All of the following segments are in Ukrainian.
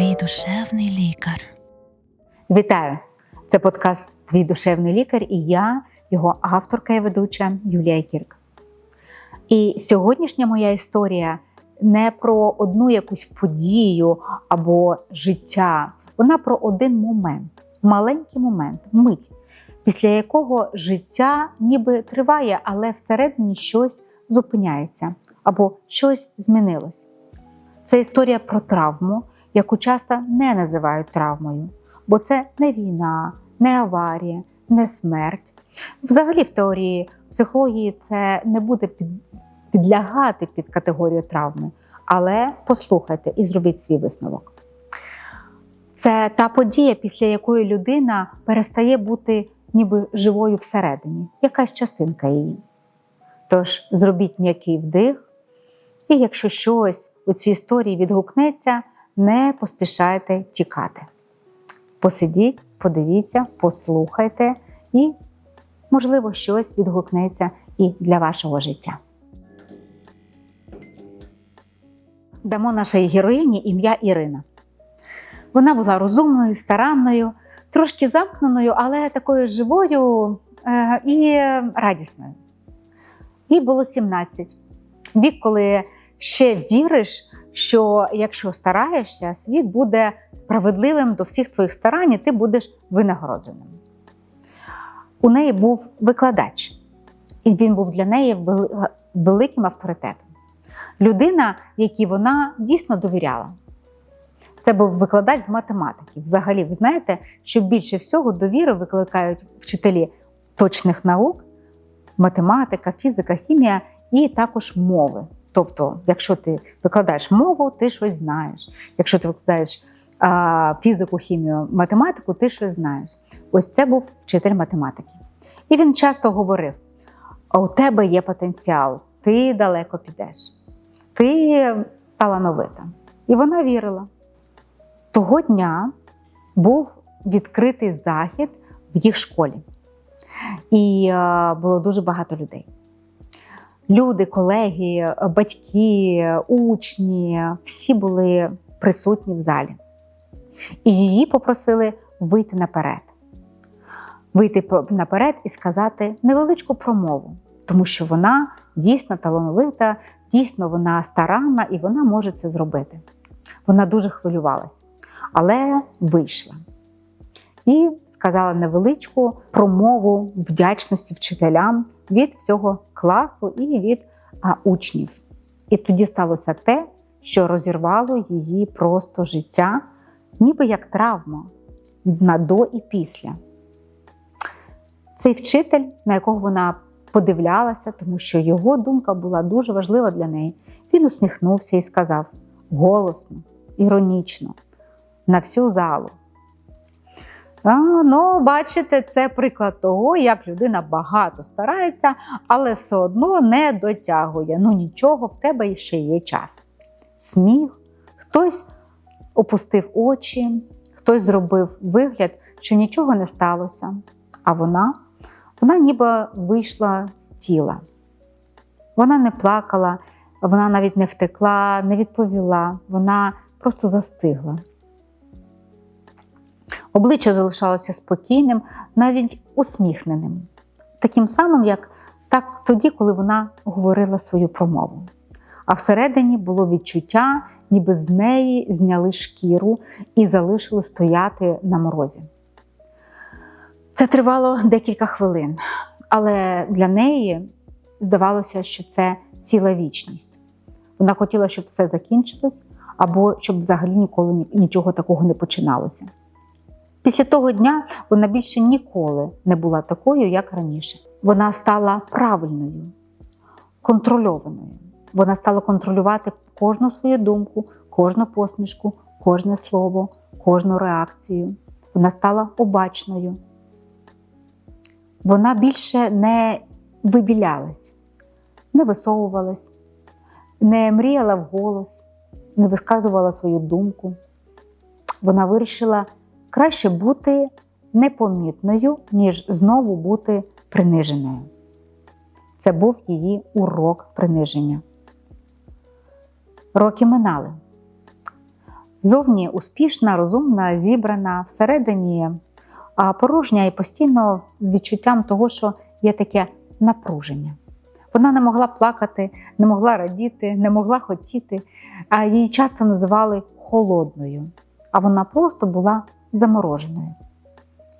Твій душевний лікар. Вітаю! Це подкаст Твій душевний лікар і я, його авторка і ведуча Юлія Кірк. І сьогоднішня моя історія не про одну якусь подію або життя. Вона про один момент, маленький момент, мить, після якого життя ніби триває, але всередині щось зупиняється або щось змінилось. Це історія про травму, яку часто не називають травмою, бо це не війна, не аварія, не смерть. Взагалі, в теорії психології це не буде підлягати під категорію травми, але послухайте і зробіть свій висновок. Це та подія, після якої людина перестає бути ніби живою всередині, якась частинка її. Тож зробіть м'який вдих, і якщо щось у цій історії відгукнеться, не поспішайте тікати. Посидіть, подивіться, послухайте, і, можливо, щось відгукнеться і для вашого життя. Дамо нашій героїні ім'я Ірина. Вона була розумною, старанною, трошки замкненою, але такою живою е, і радісною. Їй було 17. Вік, коли ще віриш, що якщо стараєшся, світ буде справедливим до всіх твоїх старань, і ти будеш винагородженим. У неї був викладач, і він був для неї великим авторитетом. Людина, якій вона дійсно довіряла. Це був викладач з математики. Взагалі, ви знаєте, що більше всього довіри викликають вчителі точних наук, математика, фізика, хімія і також мови. Тобто, якщо ти викладаєш мову, ти щось знаєш. Якщо ти викладаєш а, фізику, хімію, математику, ти щось знаєш. Ось це був вчитель математики. І він часто говорив: у тебе є потенціал, ти далеко підеш, ти талановита. І вона вірила. Того дня був відкритий захід в їх школі, і було дуже багато людей люди, колеги, батьки, учні всі були присутні в залі. І її попросили вийти наперед. Вийти наперед і сказати невеличку промову, тому що вона дійсно талановита, дійсно вона старанна і вона може це зробити. Вона дуже хвилювалась, але вийшла. І сказала невеличку промову вдячності вчителям від всього класу і від а, учнів. І тоді сталося те, що розірвало її просто життя, ніби як травма на до і після. Цей вчитель, на якого вона подивлялася, тому що його думка була дуже важлива для неї, він усміхнувся і сказав голосно, іронічно, на всю залу. А, ну, бачите, це приклад того, як людина багато старається, але все одно не дотягує. Ну нічого, в тебе ще є час. Сміх, хтось опустив очі, хтось зробив вигляд, що нічого не сталося. А вона, вона ніби вийшла з тіла. Вона не плакала, вона навіть не втекла, не відповіла, вона просто застигла. Обличчя залишалося спокійним, навіть усміхненим, таким самим, як так тоді, коли вона говорила свою промову. А всередині було відчуття, ніби з неї зняли шкіру і залишили стояти на морозі. Це тривало декілька хвилин, але для неї здавалося, що це ціла вічність. Вона хотіла, щоб все закінчилось, або щоб взагалі ніколи нічого такого не починалося. Після того дня вона більше ніколи не була такою, як раніше. Вона стала правильною, контрольованою. Вона стала контролювати кожну свою думку, кожну посмішку, кожне слово, кожну реакцію. Вона стала обачною. Вона більше не виділялась, не висовувалась, не мріяла вголос, не висказувала свою думку. Вона вирішила краще бути непомітною, ніж знову бути приниженою. Це був її урок приниження. Роки минали. Зовні успішна, розумна, зібрана, всередині порожня і постійно з відчуттям того, що є таке напруження. Вона не могла плакати, не могла радіти, не могла хотіти, її часто називали холодною, а вона просто була замороженою.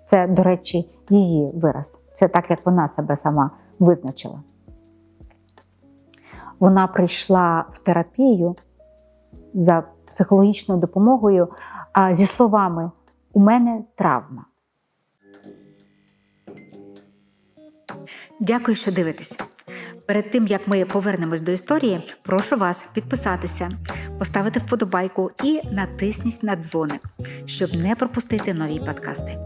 Це, до речі, її вираз. Це так, як вона себе сама визначила. Вона прийшла в терапію за психологічною допомогою зі словами: У мене травма. Дякую, що дивитесь. Перед тим як ми повернемось до історії, прошу вас підписатися, поставити вподобайку і натисніть на дзвоник, щоб не пропустити нові подкасти.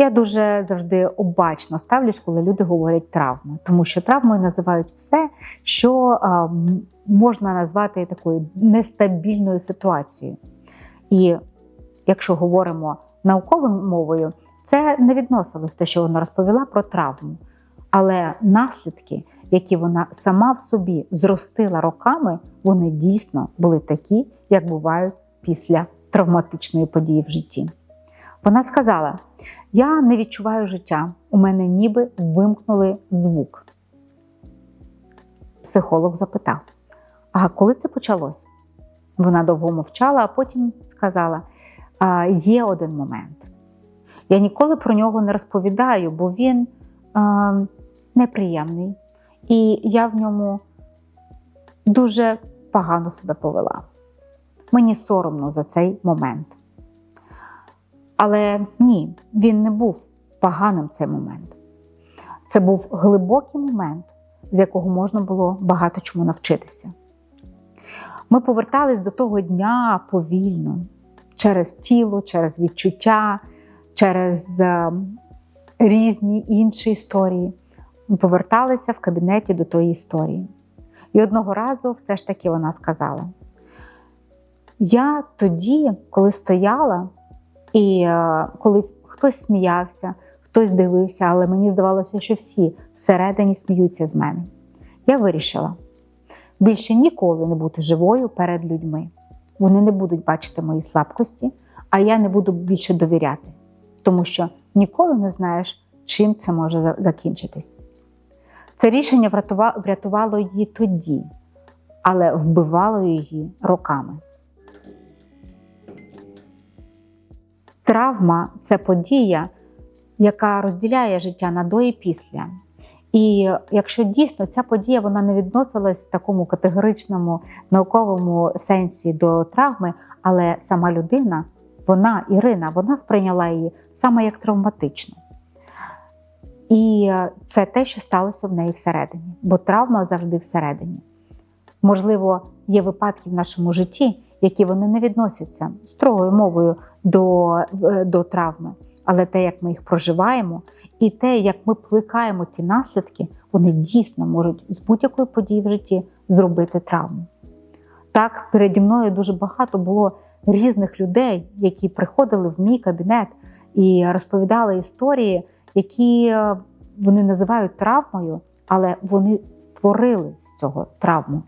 Я дуже завжди обачно ставлюсь, коли люди говорять травми, тому що травмою називають все, що а, можна назвати такою нестабільною ситуацією. І якщо говоримо науковою мовою, це не відносилось те, що вона розповіла про травму. Але наслідки, які вона сама в собі зростила роками, вони дійсно були такі, як бувають після травматичної події в житті. Вона сказала: Я не відчуваю життя, у мене ніби вимкнули звук. Психолог запитав: А коли це почалось? Вона довго мовчала, а потім сказала: «А, Є один момент. Я ніколи про нього не розповідаю, бо він а, неприємний, і я в ньому дуже погано себе повела. Мені соромно за цей момент. Але ні, він не був поганим цей момент. Це був глибокий момент, з якого можна було багато чому навчитися. Ми повертались до того дня повільно, через тіло, через відчуття, через е, різні інші історії. Поверталися в кабінеті до тої історії. І одного разу все ж таки вона сказала: Я тоді, коли стояла, і е, коли хтось сміявся, хтось дивився, але мені здавалося, що всі всередині сміються з мене. Я вирішила більше ніколи не бути живою перед людьми. Вони не будуть бачити мої слабкості, а я не буду більше довіряти, тому що ніколи не знаєш, чим це може закінчитись. Це рішення врятувало її тоді, але вбивало її роками. Травма це подія, яка розділяє життя на до і після. І якщо дійсно ця подія вона не відносилась в такому категоричному науковому сенсі до травми, але сама людина, вона, Ірина, вона сприйняла її саме як травматичну. І це те, що сталося в неї всередині, бо травма завжди всередині. Можливо, є випадки в нашому житті, які вони не відносяться строгою мовою до, е, до травми, але те, як ми їх проживаємо, і те, як ми плекаємо ті наслідки, вони дійсно можуть з будь-якої події в житті зробити травму. Так, переді мною дуже багато було різних людей, які приходили в мій кабінет і розповідали історії, які е, вони називають травмою, але вони створили з цього травму.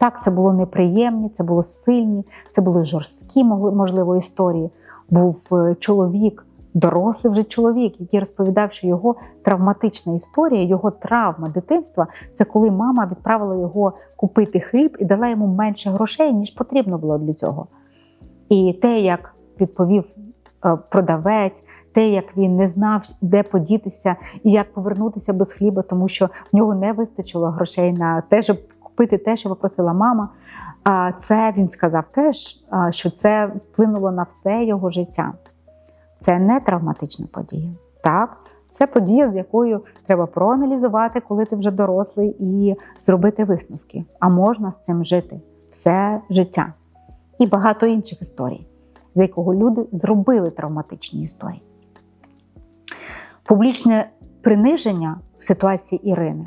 Так, це було неприємні, це було сильні, це були жорсткі, можливо, історії. Був е, чоловік, дорослий вже чоловік, який розповідав, що його травматична історія, його травма дитинства це коли мама відправила його купити хліб і дала йому менше грошей, ніж потрібно було для цього. І те, як відповів е, продавець, те, як він не знав, де подітися і як повернутися без хліба, тому що в нього не вистачило грошей на те, щоб купити те, що попросила мама. А це він сказав теж, що це вплинуло на все його життя. Це не травматична подія. Так, це подія, з якою треба проаналізувати, коли ти вже дорослий, і зробити висновки. А можна з цим жити все життя. І багато інших історій, з якого люди зробили травматичні історії. Публічне приниження в ситуації Ірини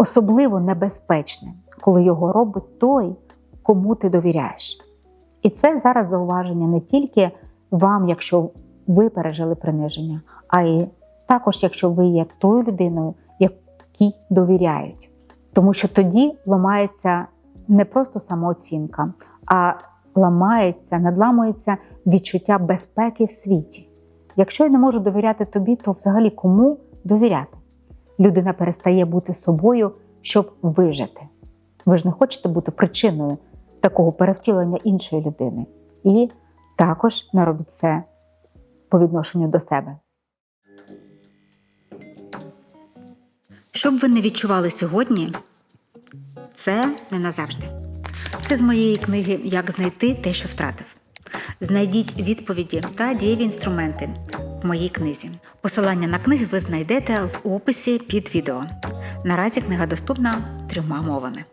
особливо небезпечне, коли його робить той, кому ти довіряєш. І це зараз зауваження не тільки вам, якщо ви пережили приниження, а й також, якщо ви є тою людиною, якій довіряють. Тому що тоді ламається не просто самооцінка, а ламається, надламується відчуття безпеки в світі. Якщо я не можу довіряти тобі, то взагалі кому довіряти? Людина перестає бути собою, щоб вижити. Ви ж не хочете бути причиною такого перевтілення іншої людини. І також не робіть це по відношенню до себе. Щоб ви не відчували сьогодні, це не назавжди. Це з моєї книги Як знайти те, що втратив. Знайдіть відповіді та дієві інструменти в моїй книзі. Посилання на книги ви знайдете в описі під відео. Наразі книга доступна трьома мовами.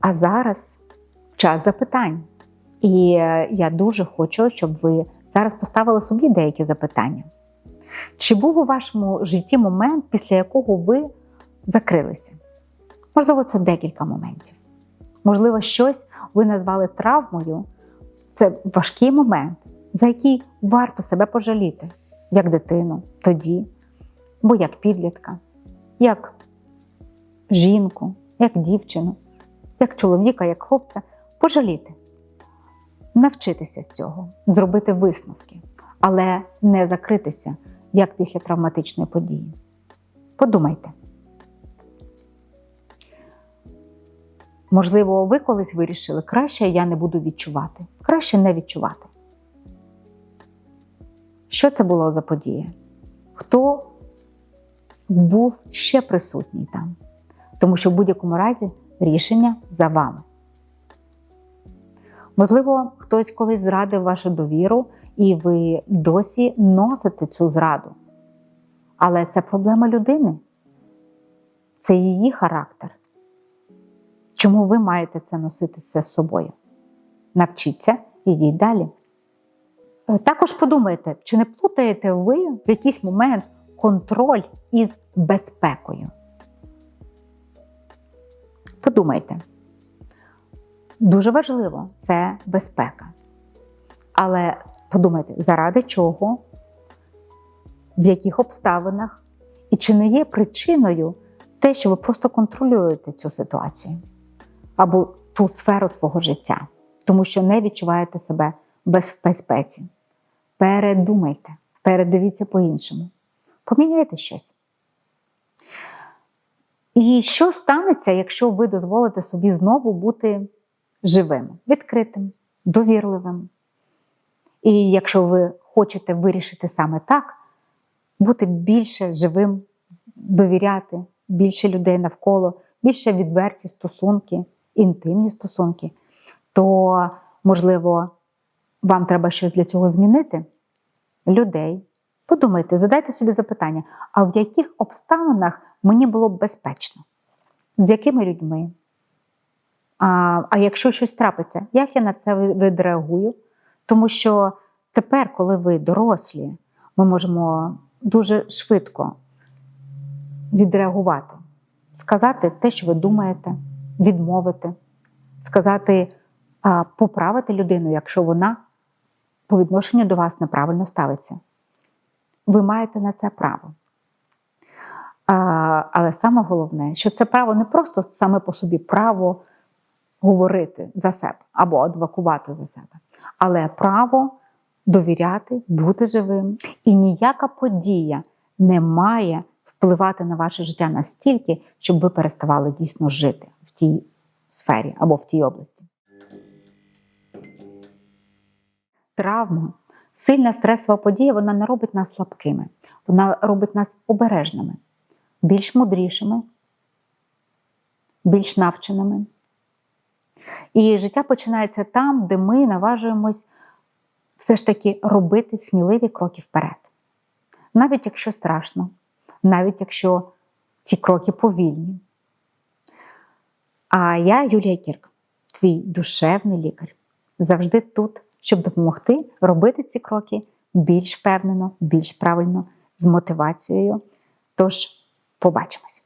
А зараз час запитань. І е, я дуже хочу, щоб ви зараз поставили собі деякі запитання. Чи був у вашому житті момент, після якого ви закрилися? Можливо, це декілька моментів. Можливо, щось ви назвали травмою. Це важкий момент, за який варто себе пожаліти, як дитину тоді, або як підлітка, як жінку, як дівчину, як чоловіка, як хлопця, пожаліти, навчитися з цього, зробити висновки, але не закритися, як після травматичної події. Подумайте. Можливо, ви колись вирішили, краще я не буду відчувати, краще не відчувати. Що це було за подія? Хто був ще присутній там? Тому що в будь-якому разі рішення за вами. Можливо, хтось колись зрадив вашу довіру, і ви досі носите цю зраду. Але це проблема людини, це її характер. Чому ви маєте це носити все з собою? Навчіться йдіть далі. Е, Також подумайте, чи не плутаєте ви в якийсь момент контроль із безпекою? Подумайте. Дуже важливо це безпека. Але подумайте, заради чого, в яких обставинах, і чи не є причиною те, що ви просто контролюєте цю ситуацію або ту сферу свого життя, тому що не відчуваєте себе без безпеці. Передумайте, передивіться по-іншому, поміняйте щось. І що станеться, якщо ви дозволите собі знову бути живим, відкритим, довірливим? І якщо ви хочете вирішити саме так, бути більше живим, довіряти, більше людей навколо, більше відверті стосунки, інтимні стосунки, то, можливо, вам треба щось для цього змінити? Людей. Подумайте, задайте собі запитання, а в яких обставинах мені було б безпечно? З якими людьми? А, а якщо щось трапиться, як я на це відреагую? Тому що тепер, коли ви дорослі, ми можемо дуже швидко відреагувати, сказати те, що ви думаєте, відмовити, сказати, поправити людину, якщо вона по відношенню до вас неправильно ставиться. Ви маєте на це право. Але саме головне, що це право не просто саме по собі право говорити за себе або адвокувати за себе, але право довіряти, бути живим. І ніяка подія не має впливати на ваше життя настільки, щоб ви переставали дійсно жити тій сфері або в тій області. Травма, сильна стресова подія, вона не робить нас слабкими, вона робить нас обережними, більш мудрішими, більш навченими. І життя починається там, де ми наважуємось все ж таки робити сміливі кроки вперед. Навіть якщо страшно, навіть якщо ці кроки повільні. А я, Юлія Кірк, твій душевний лікар, завжди тут, щоб допомогти робити ці кроки більш впевнено, більш правильно, з мотивацією. Тож, побачимось!